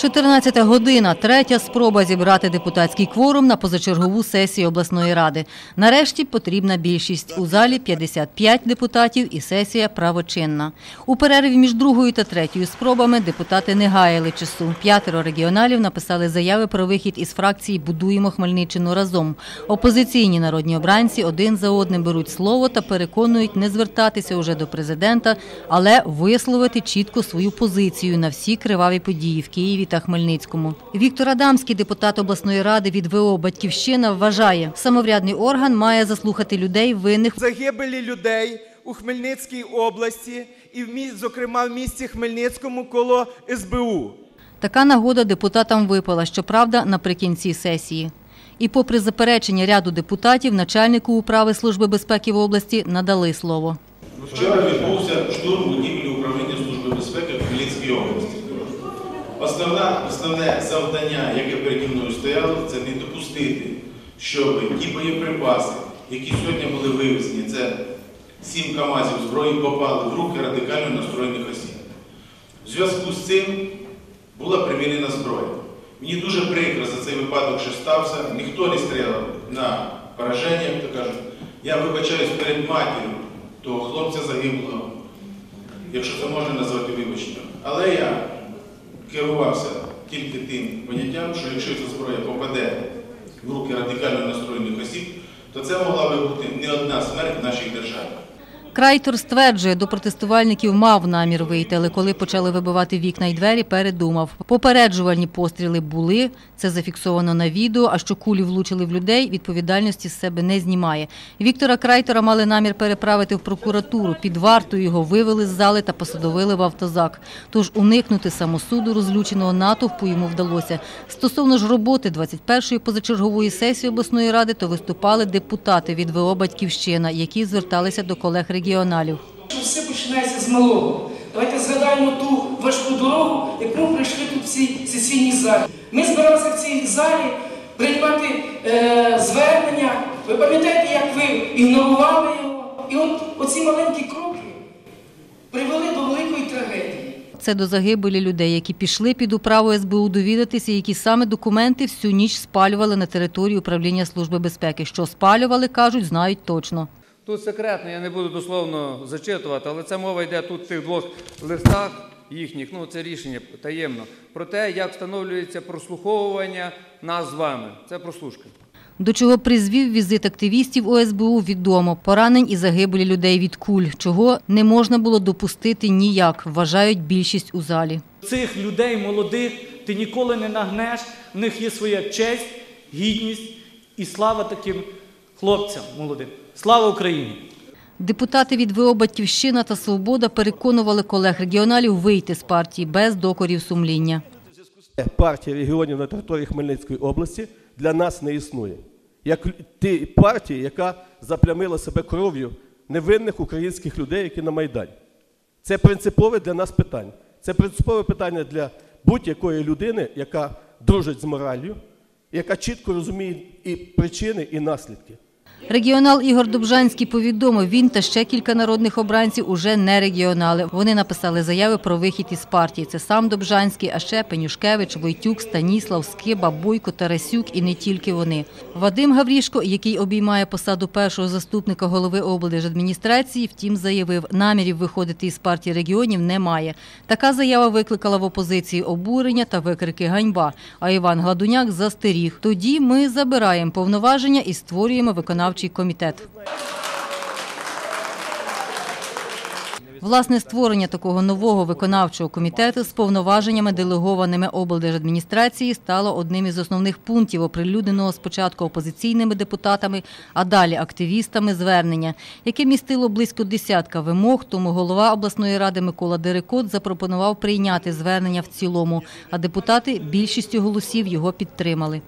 14 година. Третя спроба зібрати депутатський кворум на позачергову сесію обласної ради. Нарешті потрібна більшість. У залі 55 депутатів і сесія правочинна. У перерві між другою та третьою спробами депутати не гаяли часу. П'ятеро регіоналів написали заяви про вихід із фракції «Будуємо Хмельниччину разом». Опозиційні народні обранці один за одним беруть слово та переконують не звертатися уже до президента, але висловити чітко свою позицію на всі криваві події в Києві та Хмельницькому. Віктор Адамський, депутат обласної ради від ВО «Батьківщина», вважає, самоврядний орган має заслухати людей винних загибелі людей у Хмельницькій області і, в мі- зокрема, в місті Хмельницькому коло СБУ. Така нагода депутатам випала, щоправда, наприкінці сесії. І попри заперечення ряду депутатів, начальнику управи Служби безпеки в області надали слово. Вчора відбувся штурм будівлі управління Служби безпеки в Хмельницькій області. Основна, основне завдання, яке переді мною стояло, це не допустити, щоб ті боєприпаси, які сьогодні були вивезені, це сім КАМАЗів зброї, попали в руки радикально настроєних осіб. В зв'язку з цим була примінена зброя. Мені дуже прикро за цей випадок, що стався. Ніхто не стріляв на пораження, як то кажуть. Я вибачаюсь перед матір'ю того хлопця загиблого, якщо це можна назвати вибаченням. Але я керувався тільки тим поняттям, що якщо ця зброя попаде в руки радикально настроєних осіб, то це могла би бути не одна смерть в нашій державі. Крайтор стверджує, до протестувальників мав намір вийти, але коли почали вибивати вікна й двері, передумав. Попереджувальні постріли були, це зафіксовано на відео, а що кулі влучили в людей, відповідальності з себе не знімає. Віктора Крайтора мали намір переправити в прокуратуру. Під вартою його вивели з зали та посадовили в автозак. Тож уникнути самосуду розлюченого натовпу йому вдалося. Стосовно ж роботи 21-ї позачергової сесії обласної ради, то виступали депутати від ВО «Батьківщина», які зверталися до колег регіоналів. все починається з малого. Давайте згадаємо ту важку дорогу, яку ми пройшли тут в цій сесійній залі. Ми збиралися в цій залі приймати е, звернення. Ви пам'ятаєте, як ви ігнорували його? І от оці маленькі кроки привели до великої трагедії. Це до загибелі людей, які пішли під управу СБУ довідатися, які саме документи всю ніч спалювали на території управління Служби безпеки. Що спалювали, кажуть, знають точно. Тут секретно, я не буду дословно зачитувати, але це мова йде тут в тих двох листах їхніх, ну це рішення таємно, про те, як встановлюється прослуховування нас з вами. Це прослушка. До чого призвів візит активістів ОСБУ, відомо. Поранень і загибелі людей від куль, чого не можна було допустити ніяк, вважають більшість у залі. Цих людей молодих ти ніколи не нагнеш, в них є своя честь, гідність і слава таким хлопцям молодим. Слава Україні! Депутати від ВО «Батьківщина» та «Свобода» переконували колег регіоналів вийти з партії без докорів сумління. партія регіонів на території Хмельницької області для нас не існує. Як ті партії, яка заплямила себе кров'ю невинних українських людей, які на Майдані. Це принципове для нас питання. Це принципове питання для будь-якої людини, яка дружить з мораллю, яка чітко розуміє і причини, і наслідки. Регіонал Ігор Добжанський повідомив, він та ще кілька народних обранців уже не регіонали. Вони написали заяви про вихід із партії. Це сам Добжанський, а ще Пенюшкевич, Войтюк, Станіслав, Скиба, Бойко, Тарасюк і не тільки вони. Вадим Гаврішко, який обіймає посаду першого заступника голови облдержадміністрації, втім заявив, намірів виходити із партії регіонів немає. Така заява викликала в опозиції обурення та викрики ганьба. А Іван Гладуняк застеріг. Тоді ми забираємо повноваження і створюємо виконавчий комітет. Власне створення такого нового виконавчого комітету з повноваженнями, делегованими облдержадміністрації, стало одним із основних пунктів оприлюдненого спочатку опозиційними депутатами, а далі активістами звернення, яке містило близько десятка вимог. Тому голова обласної ради Микола Дерекот запропонував прийняти звернення в цілому, а депутати більшістю голосів його підтримали.